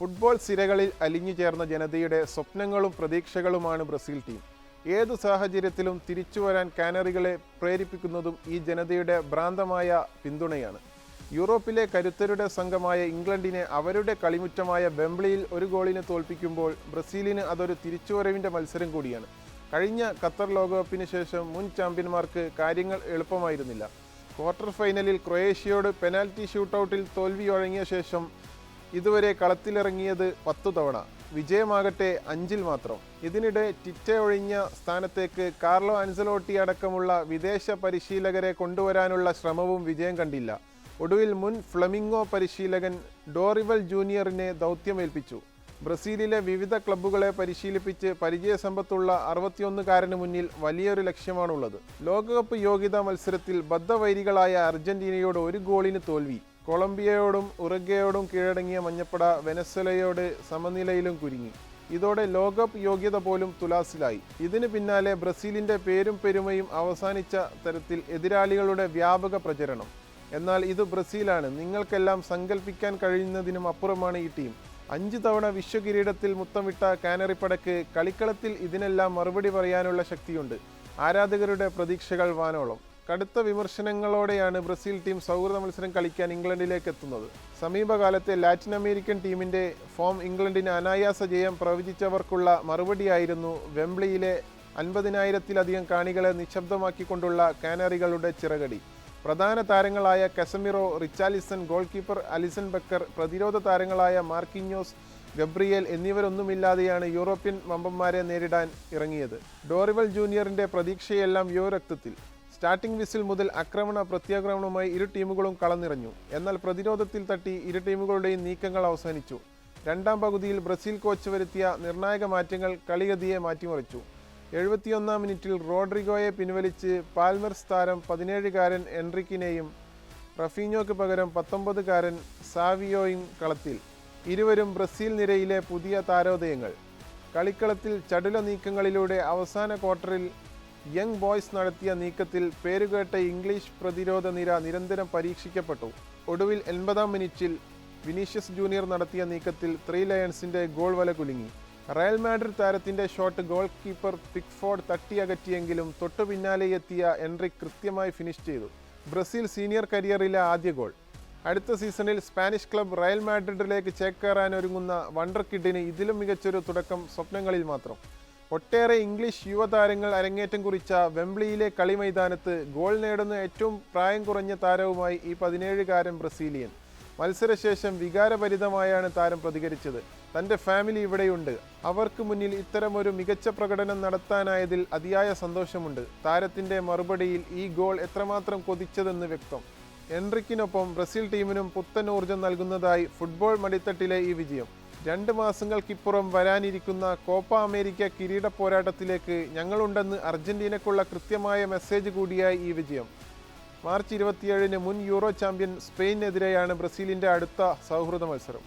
Football സിരകളിൽ അലിഞ്ഞു ചേർന്ന ജനതയുടെ സ്വപ്നങ്ങളും പ്രതീക്ഷകളുമാണ് ബ്രസീൽ ടീം. ഏതു സാഹചര്യത്തിലും തിരിച്ചു വരാൻ കാനറികളെ പ്രേരിപ്പിക്കുന്നതും ഈ ജനതയുടെ ഭ്രാന്തമായ പിന്തുണയാണ്. യൂറോപ്പിലെ കരുത്തരുടെ സംഘമായ ഇംഗ്ലണ്ടിനെ അവരുടെ കളിമുറ്റമായ ബെംബ്ലിയിൽ ഒരു ഗോളിന് തോൽപ്പിക്കുമ്പോൾ ബ്രസീലിന് അതൊരു തിരിച്ചുവരവിന്റെ മത്സരം കൂടിയാണ്. കഴിഞ്ഞ ഖത്തർ ലോകകപ്പിന് ശേഷം മുൻ ചാമ്പ്യന്മാർക്ക് കാര്യങ്ങൾ എളുപ്പമായിരുന്നില്ല. ക്വാർട്ടർ ഫൈനലിൽ ക്രൊയേഷ്യയോട് പെനാൽറ്റി ഷൂട്ടൗട്ടിൽ തോൽവി വഴങ്ങിയ ശേഷം ഇതുവരെ കളത്തിലിറങ്ങിയത് പത്തു തവണ. വിജയമാകട്ടെ അഞ്ചിൽ മാത്രം. ഇതിനിടെ ടിറ്റ ഒഴിഞ്ഞ സ്ഥാനത്തേക്ക് കാർലോ അൻസലോട്ടി അടക്കമുള്ള വിദേശ പരിശീലകരെ കൊണ്ടുവരാനുള്ള ശ്രമവും വിജയം കണ്ടില്ല. ഒടുവിൽ മുൻ ഫ്ലമിംഗോ പരിശീലകൻ ഡോറിവൽ ജൂനിയറിനെ ദൗത്യമേൽപ്പിച്ചു. ബ്രസീലിലെ വിവിധ ക്ലബ്ബുകളെ പരിശീലിപ്പിച്ച് പരിചയസമ്പത്തുള്ള അറുപത്തിയൊന്നുകാരന് മുന്നിൽ വലിയൊരു ലക്ഷ്യമാണുള്ളത്. ലോകകപ്പ് യോഗ്യതാ മത്സരത്തിൽ ബദ്ധവൈരികളായ അർജന്റീനയോട് ഒരു ഗോളിന് തോൽവി. കൊളംബിയയോടും ഉറുഗ്വയോടും കീഴടങ്ങിയ മഞ്ഞപ്പട വെനസ്വലയോട് സമനിലയിലും കുരുങ്ങി. ഇതോടെ ലോകകപ്പ് യോഗ്യത പോലും തുലാസിലായി. ഇതിന് പിന്നാലെ ബ്രസീലിന്റെ പേരും പെരുമയും അവസാനിച്ച തരത്തിൽ എതിരാളികളുടെ വ്യാപക പ്രചരണം. എന്നാൽ ഇത് ബ്രസീലാണ്. നിങ്ങൾക്കെല്ലാം സങ്കല്പിക്കാൻ കഴിയുന്നതിനും അപ്പുറമാണ് ഈ ടീം. അഞ്ച് തവണ വിശ്വകിരീടത്തിൽ മുത്തമിട്ട കാനറിപ്പടക്ക് കളിക്കളത്തിൽ ഇതിനെല്ലാം മറുപടി പറയാനുള്ള ശക്തിയുണ്ട്. ആരാധകരുടെ പ്രതീക്ഷകൾ വാനോളം. കടുത്ത വിമർശനങ്ങളോടെയാണ് ബ്രസീൽ ടീം സൗഹൃദ മത്സരം കളിക്കാൻ ഇംഗ്ലണ്ടിലേക്ക് എത്തുന്നത്. സമീപകാലത്തെ ലാറ്റിൻ അമേരിക്കൻ ടീമിന്റെ ഫോം ഇംഗ്ലണ്ടിന് അനായാസ ജയം പ്രവചിച്ചവർക്കുള്ള മറുപടിയായിരുന്നു വെംബ്ലിയിലെ അൻപതിനായിരത്തിലധികം കാണികളെ നിശബ്ദമാക്കിക്കൊണ്ടുള്ള കാനറികളുടെ ചിറകടി. പ്രധാന താരങ്ങളായ Casemiro Richarlison goal keeper Alisson Becker പ്രതിരോധ താരങ്ങളായ മാർക്കിഞ്ഞോസ് ഗബ്രിയേൽ എന്നിവരൊന്നുമില്ലാതെയാണ് യൂറോപ്യൻ വമ്പന്മാരെ നേരിടാൻ ഇറങ്ങിയത്. ഡോറിവൽ ജൂനിയറിന്റെ പ്രതീക്ഷയെല്ലാം യോ രക്തത്തിൽ സ്റ്റാർട്ടിംഗ് വിസിൽ മുതൽ ആക്രമണ പ്രത്യാക്രമണവുമായി ഇരു ടീമുകളും കളനിറഞ്ഞു എന്നാൽ പ്രതിരോധത്തിൽ തട്ടി ഇരു ടീമുകളുടെയും നീക്കങ്ങൾ അവസാനിച്ചു. രണ്ടാം പകുതിയിൽ ബ്രസീൽ കോച്ച് വരുത്തിയ നിർണായക മാറ്റങ്ങൾ കളിഗതിയെ മാറ്റിമറിച്ചു. എഴുപത്തിയൊന്നാം മിനിറ്റിൽ റോഡ്രിഗോയെ പിൻവലിച്ച് പാൽമർസ് താരം പതിനേഴുകാരൻ എൻറിക്കിനെയും റഫീഞ്ഞോയ്ക്ക് പകരം പത്തൊമ്പതുകാരൻ സാവിയോയും കളത്തിൽ. ഇരുവരും ബ്രസീൽ നിരയിലെ പുതിയ താരോദയങ്ങൾ. കളിക്കളത്തിൽ ചടുല നീക്കങ്ങളിലൂടെ അവസാന ക്വാർട്ടറിൽ യങ് ബോയ്സ് നടത്തിയ നീക്കത്തിൽ പേരുകേട്ട ഇംഗ്ലീഷ് പ്രതിരോധ നിര നിരന്തരം പരീക്ഷിക്കപ്പെട്ടു. ഒടുവിൽ എൺപതാം മിനിറ്റിൽ വിനീഷ്യസ് ജൂനിയർ നടത്തിയ നീക്കത്തിൽ ത്രീ ലയൺസിന്റെ ഗോൾ വല കുലുങ്ങി. റയൽ മാഡ്രിഡ് താരത്തിന്റെ ഷോട്ട് ഗോൾ കീപ്പർ പിക്ഫോർഡ് തട്ടിയകറ്റിയെങ്കിലും തൊട്ടു പിന്നാലെ എത്തിയ എൻട്രിക് കൃത്യമായി ഫിനിഷ് ചെയ്തു. ബ്രസീൽ സീനിയർ കരിയറിലെ ആദ്യ ഗോൾ. അടുത്ത സീസണിൽ സ്പാനിഷ് ക്ലബ് റയൽ മാഡ്രിഡിലേക്ക് ചേക്കേറാൻ ഒരുങ്ങുന്ന വണ്ടർ കിഡിന് ഇതിലും മികച്ചൊരു തുടക്കം സ്വപ്നങ്ങളിൽ മാത്രം. ഒട്ടേറെ ഇംഗ്ലീഷ് യുവതാരങ്ങൾ അരങ്ങേറ്റം കുറിച്ച വെംബ്ലിയിലെ കളി മൈതാനത്ത് ഗോൾ നേടുന്ന ഏറ്റവും പ്രായം കുറഞ്ഞ താരവുമായി ഈ പതിനേഴുകാരൻ ബ്രസീലിയൻ. മത്സരശേഷം വികാരഭരിതമായാണ് താരം പ്രതികരിച്ചത്. തന്റെ ഫാമിലി ഇവിടെയുണ്ട്. അവർക്ക് മുന്നിൽ ഇത്തരമൊരു മികച്ച പ്രകടനം നടത്താനായതിൽ അതിയായ സന്തോഷമുണ്ട്. താരത്തിന്റെ മറുപടിയിൽ ഈ ഗോൾ എത്രമാത്രം കൊതിച്ചതെന്ന് വ്യക്തം. എൻറിക്കിനൊപ്പം ബ്രസീൽ ടീമിനും പുത്തൻ ഊർജം നൽകുന്നതായി ഫുട്ബോൾ മടിത്തട്ടിലെ ഈ വിജയം. രണ്ട് മാസങ്ങൾക്കിപ്പുറം വരാനിരിക്കുന്ന കോപ്പ അമേരിക്ക കിരീട പോരാട്ടത്തിലേക്ക് ഞങ്ങളുണ്ടെന്ന് അർജന്റീനക്കുള്ള കൃത്യമായ മെസ്സേജ് കൂടിയായി ഈ വിജയം. മാർച്ച് ഇരുപത്തിയേഴിന് മുൻ യൂറോ ചാമ്പ്യൻ സ്പെയിനെതിരെയാണ് ബ്രസീലിന്റെ അടുത്ത സൗഹൃദ മത്സരം.